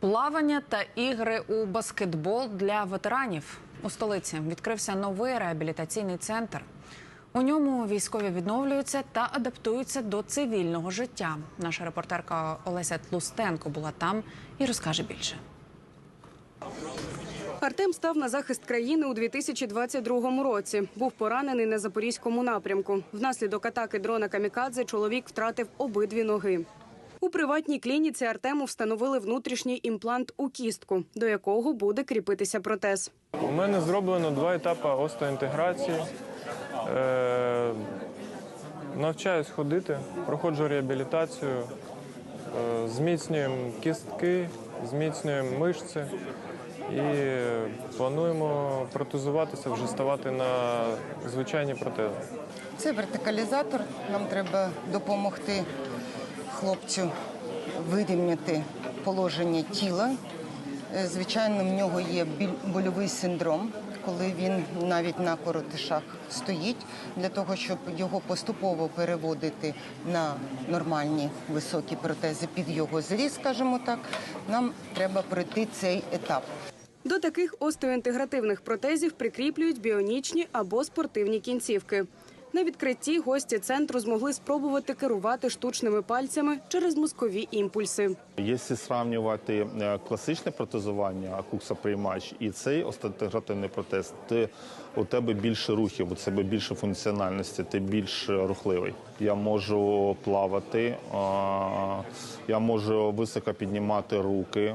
Плавання та ігри у баскетбол для ветеранів у столиці відкрився новий реабілітаційний центр. У ньому військові відновлюються та адаптуються до цивільного життя. Наша репортерка Олеся Тлустенко була там і розкаже більше. Артем став на захист країни у 2022 році. Був поранений на запорізькому напрямку. Внаслідок атаки дрона Камікадзе чоловік втратив обидві ноги. У приватній клініці Артему встановили внутрішній імплант у кістку, до якого буде кріпитися протез. У мене зроблено два етапи остеоінтеграції. Е, навчаюсь ходити, проходжу реабілітацію, е, зміцнюємо кістки, зміцнюємо мишці і плануємо протезуватися, вже ставати на звичайні протези. Це вертикалізатор. Нам треба допомогти хлопцю вирівняти положення тіла. Е, Звичайно, в нього є больовий синдром, коли він навіть на коротишах стоїть. Для того, щоб його поступово переводити на нормальні високі протези під його зріз, скажімо так, нам треба пройти цей етап. До таких остеоінтегративних протезів прикріплюють біонічні або спортивні кінцівки. На відкритті гості центру змогли спробувати керувати штучними пальцями через мозкові імпульси. Якщо сравнювати е, класичне протезування, куксоприймач і цей остеотегративний протез, то у тебе більше рухів, у тебе більше функціональності, ти більш рухливий. Я можу плавати, я можу високо піднімати руки,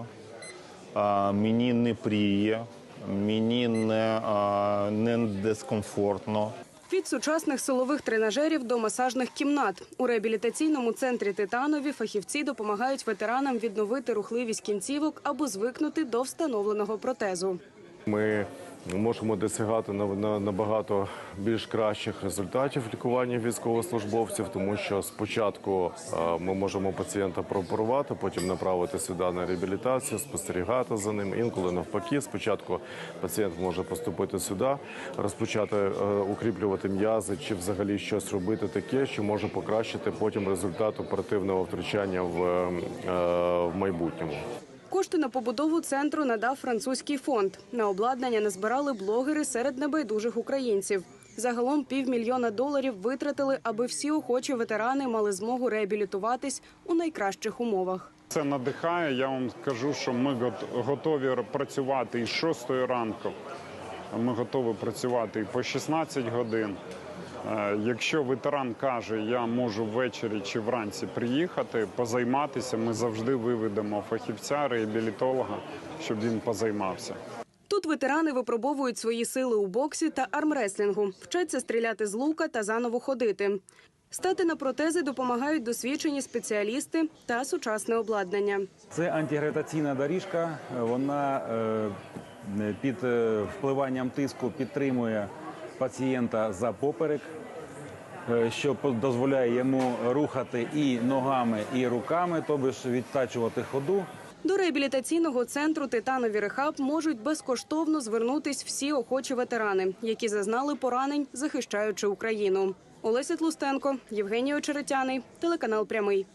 мені не пріє, мені не, не дискомфортно. Від сучасних силових тренажерів до масажних кімнат у реабілітаційному центрі Титанові фахівці допомагають ветеранам відновити рухливість кінцівок або звикнути до встановленого протезу. Ми можемо досягати на- на- набагато більш кращих результатів лікування військовослужбовців, тому що спочатку е, ми можемо пацієнта прооперувати, потім направити сюди на реабілітацію, спостерігати за ним. Інколи навпаки, спочатку пацієнт може поступити сюди, розпочати е, укріплювати м'язи чи взагалі щось робити таке, що може покращити потім результат оперативного втручання в, е, в майбутньому. Кошти на побудову центру надав французький фонд. На обладнання назбирали блогери серед небайдужих українців. Загалом півмільйона доларів витратили, аби всі охочі ветерани мали змогу реабілітуватись у найкращих умовах. Це надихає. Я вам скажу, що ми гот- готові працювати і 6 ранку. Ми готові працювати і по 16 годин. Е, Якщо ветеран каже, я можу ввечері чи вранці приїхати, позайматися, ми завжди виведемо фахівця, реабілітолога, щоб він позаймався. Тут ветерани випробовують свої сили у боксі та армреслінгу, вчаться стріляти з лука та заново ходити. Стати на протези допомагають досвідчені спеціалісти та сучасне обладнання. Це антигравітаційна доріжка. Вона е, під е, впливанням тиску підтримує пацієнта за поперек, е, що дозволяє йому рухати і ногами, і руками, тобто відтачувати ходу. До реабілітаційного центру Титанові Рехаб можуть безкоштовно звернутись всі охочі ветерани, які зазнали поранень, захищаючи Україну. Олеся Тлустенко, Євгеній Очеретяний, телеканал Прямий.